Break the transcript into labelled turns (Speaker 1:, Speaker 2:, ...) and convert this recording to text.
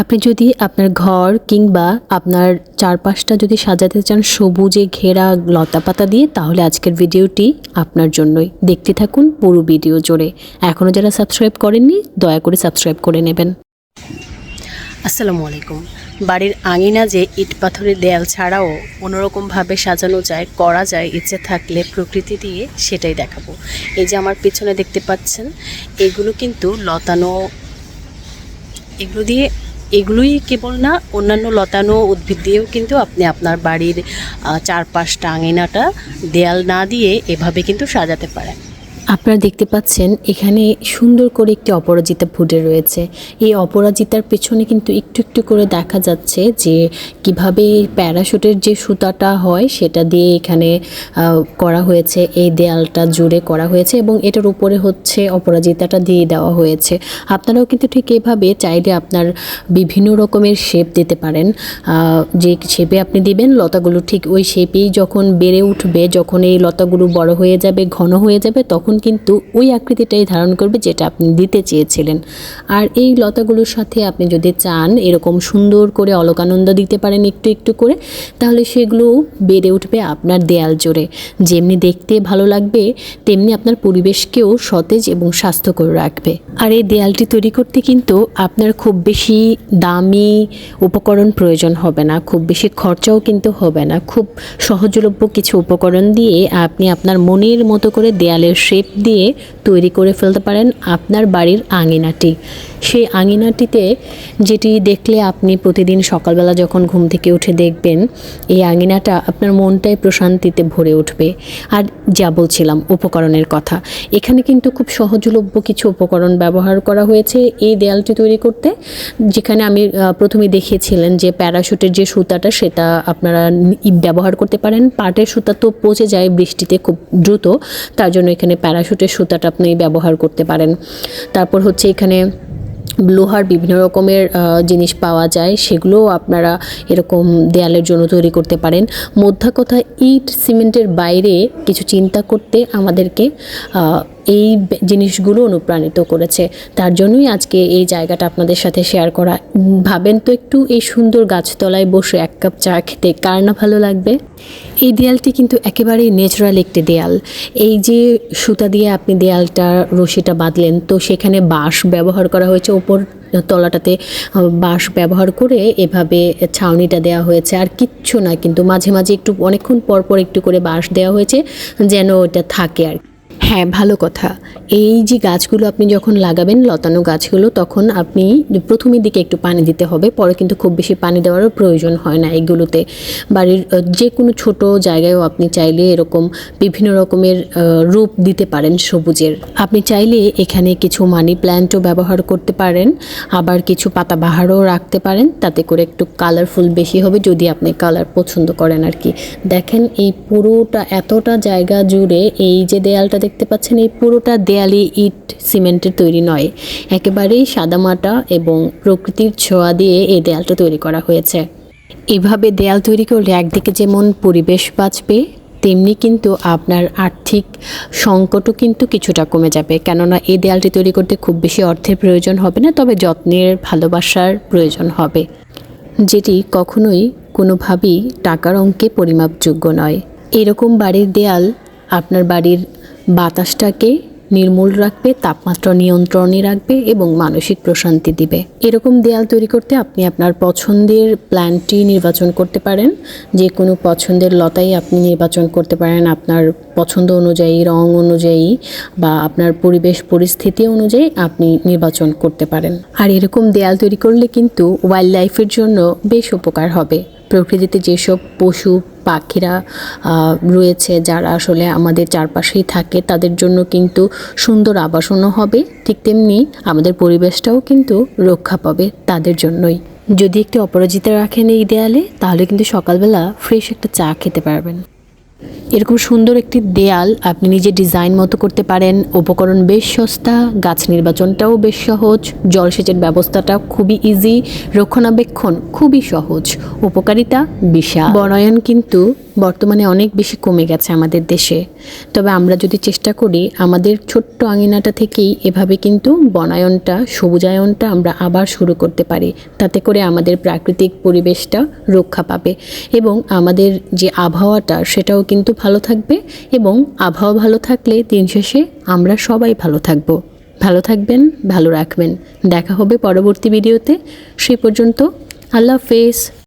Speaker 1: আপনি যদি আপনার ঘর কিংবা আপনার চারপাশটা যদি সাজাতে চান সবুজে ঘেরা লতাপাতা দিয়ে, তাহলে আজকের ভিডিওটি আপনার জন্যই। দেখতে থাকুন পুরো ভিডিও জুড়ে। এখনও যারা সাবস্ক্রাইব করেননি, দয়া করে সাবস্ক্রাইব করে নেবেন। আসসালামু আলাইকুম। বাড়ির আঙিনা যে ইট পাথরের দেয়াল ছাড়াও অন্যরকমভাবে সাজানো যায়, করা যায়, ইচ্ছে থাকলে প্রকৃতি দিয়ে সেটাই দেখাবো। এই যে আমার পেছনে দেখতে পাচ্ছেন, এগুলো কিন্তু লতানো, এগুলো দিয়ে এগুলোই কেবল না, অন্যান্য লতানো উদ্ভিদ দিয়েও কিন্তু আপনি আপনার বাড়ির চারপাশটা আঙিনাটা দেয়াল না দিয়ে এভাবে কিন্তু সাজাতে পারেন। আপনারা দেখতে পাচ্ছেন এখানে সুন্দর করে একটি অপরাজিতা ফুটে রয়েছে। এই অপরাজিতার পেছনে কিন্তু একটু একটু করে দেখা যাচ্ছে যে কীভাবে প্যারাশুটের যে সুতাটা হয় সেটা দিয়ে এখানে করা হয়েছে। এই দেয়ালটা জুড়ে করা হয়েছে এবং এটার উপরে হচ্ছে অপরাজিতাটা দিয়ে দেওয়া হয়েছে। আপনারাও কিন্তু ঠিক এভাবে চাইলে আপনার বিভিন্ন রকমের শেপ দিতে পারেন। যে শেপে আপনি দিবেন লতাগুলো ঠিক ওই শেপেই যখন বেড়ে উঠবে, যখন এই লতাগুলো বড় হয়ে যাবে, ঘন হয়ে যাবে, তখন কিন্তু ওই আকৃতিটাই ধারণ করবে যেটা আপনি দিতে চেয়েছিলেন। আর এই লতাগুলোর সাথে আপনি যদি চান এরকম সুন্দর করে অলকানন্দ দিতে পারেন একটু একটু করে, তাহলে সেগুলো বেড়ে উঠবে আপনার দেয়াল জোরে। যেমনি দেখতে ভালো লাগবে, তেমনি আপনার পরিবেশকেও সতেজ এবং স্বাস্থ্যকর রাখবে। আর এই দেয়ালটি তৈরি করতে কিন্তু আপনার খুব বেশি দামি উপকরণ প্রয়োজন হবে না, খুব বেশি খরচাও কিন্তু হবে না। খুব সহজলভ্য কিছু উপকরণ দিয়ে আপনি আপনার মনের মতো করে দেয়ালের শেপ দিয়ে তৈরি করে ফেলতে পারেন আপনার বাড়ির আঙিনাটি। সেই আঙিনাটিতে যেটি দেখলে আপনি প্রতিদিন সকালবেলা যখন ঘুম থেকে উঠে দেখবেন, এই আঙিনাটা আপনার মনটাই প্রশান্তিতে ভরে উঠবে। আর যা বলছিলাম, উপকরণের কথা। এখানে কিন্তু খুব সহজলভ্য কিছু উপকরণ ব্যবহার করা হয়েছে এই দেয়ালটি তৈরি করতে। যেখানে আমি প্রথমে দেখিয়েছিলেন যে প্যারাশুটের যে সুতাটা, সেটা আপনারা ব্যবহার করতে পারেন। পাটের সুতা তো পচে যায় বৃষ্টিতে খুব দ্রুত। তার জন্য এখানে প্যারাশুটের সুতাটা আপনি ব্যবহার করতে পারেন। তারপর হচ্ছে এখানে লোহার বিভিন্ন রকমের জিনিস পাওয়া যায়, সেগুলোও আপনারা এরকম দেয়ালের জন্য তৈরি করতে পারেন। মধ্যা কথা ইট, সিমেন্টের বাইরে কিছু চিন্তা করতে আমাদেরকে এই জিনিসগুলো অনুপ্রাণিত করেছে। তার জন্যই আজকে এই জায়গাটা আপনাদের সাথে শেয়ার করা। ভাবেন তো একটু এই সুন্দর গাছতলায় বসে এক কাপ চা খেতে কার না ভালো লাগবে? এই দেয়ালটি কিন্তু একেবারেই ন্যাচারাল একটি দেয়াল। এই যে সুতা দিয়ে আপনি দেয়ালটা, রশিটা বাঁধলেন, তো সেখানে বাঁশ ব্যবহার করা হয়েছে। ওপর তলাটাতে বাঁশ ব্যবহার করে এভাবে ছাউনিটা দেওয়া হয়েছে। আর কিচ্ছু না, কিন্তু মাঝে মাঝে একটু, অনেকক্ষণ পর পর একটু করে বাঁশ দেওয়া হয়েছে, যেন ওটা থাকে আর কি। হ্যাঁ ভালো কথা। এই যে গাছগুলো আপনি যখন লাগাবেন, লতানো গাছগুলো, তখন আপনি প্রথমের দিকে একটু পানি দিতে হবে। পরে কিন্তু খুব বেশি পানি দেওয়ারও প্রয়োজন হয় না এগুলোতে বাড়ির যে কোনো ছোট জায়গায়ও আপনি চাইলে এরকম বিভিন্ন রকমের রূপ দিতে পারেন সবুজের। আপনি চাইলে এখানে কিছু মানি প্ল্যান্টও ব্যবহার করতে পারেন। আবার কিছু পাতাবাহারও রাখতে পারেন। তাতে করে একটু কালারফুল বেশি হবে যদি আপনি কালার পছন্দ করেন আর কি। দেখেন এই পুরোটা, এতটা জায়গা জুড়ে এই যে দেয়ালটা দেখতে পাচ্ছেন, এই পুরোটা দেয়ালি ইট, সিমেন্টের তৈরি নয়। একেবারেই সাদামাটা এবং প্রকৃতির ছোঁয়া দিয়ে এই দেয়ালটা তৈরি করা হয়েছে। এভাবে দেয়াল তৈরি করলে একদিকে যেমন পরিবেশ বাঁচবে, তেমনি কিন্তু আপনার আর্থিক সংকটও কিন্তু কিছুটা কমে যাবে। কেননা, এই দেয়ালটি তৈরি করতে খুব বেশি অর্থের প্রয়োজন হবে না, তবে যত্নের, ভালোবাসার প্রয়োজন হবে। যেটি কখনোই কোনোভাবেই টাকার অঙ্কে পরিমাপযোগ্য নয়। এরকম বাড়ির দেয়াল আপনার বাড়ির বাতাসটাকে নির্মূল রাখবে, তাপমাত্রা নিয়ন্ত্রণে রাখবে এবং মানসিক প্রশান্তি দিবে। এরকম দেয়াল তৈরি করতে আপনি আপনার পছন্দের প্ল্যান্টটি নির্বাচন করতে পারেন। যে কোনো পছন্দের লতাই আপনি নির্বাচন করতে পারেন আপনার পছন্দ অনুযায়ী, রং অনুযায়ী বা আপনার পরিবেশ পরিস্থিতি অনুযায়ী আপনি নির্বাচন করতে পারেন। আর এরকম দেয়াল তৈরি করলে কিন্তু ওয়াইল্ড লাইফের জন্য বেশ উপকার হবে। প্রকৃতিতে যেসব পশু, পাখিরা রয়েছে, যারা আসলে আমাদের চারপাশেই থাকে, তাদের জন্য কিন্তু সুন্দর আবাসনও হবে। ঠিক তেমনি আমাদের পরিবেশটাও কিন্তু রক্ষা পাবে তাদের জন্যই। যদি একটি অপরাজিতা রাখেন এই দেয়ালে, তাহলে কিন্তু সকালবেলা ফ্রেশ একটা চা খেতে পারবেন। এরকম সুন্দর একটি দেয়াল, আপনি নিজে ডিজাইন মতো করতে পারেন। উপকরণ বেশ সস্তা, গাছ নির্বাচনটাও বেশ সহজ জলসেচের ব্যবস্থাটা খুবই ইজি রক্ষণাবেক্ষণ খুবই সহজ, উপকারিতা বিশাল। বনায়ন কিন্তু বর্তমানে অনেক বেশি কমে গেছে আমাদের দেশে। তবে আমরা যদি চেষ্টা করি, আমাদের ছোট্ট আঙিনাটা থেকেই এভাবে কিন্তু বনায়নটা, সবুজায়নটা আমরা আবার শুরু করতে পারি। তাতে করে আমাদের প্রাকৃতিক পরিবেশটা রক্ষা পাবে এবং আমাদের যে আবহাওয়াটা, সেটাও কিন্তু ভালো থাকবে এবং আবহাওয়া ভালো থাকলে দিন শেষে আমরা সবাই ভালো থাকব। ভালো থাকবেন, ভালো রাখবেন। দেখা হবে পরবর্তী ভিডিওতে। সেই পর্যন্ত আল্লাহ হাফেজ।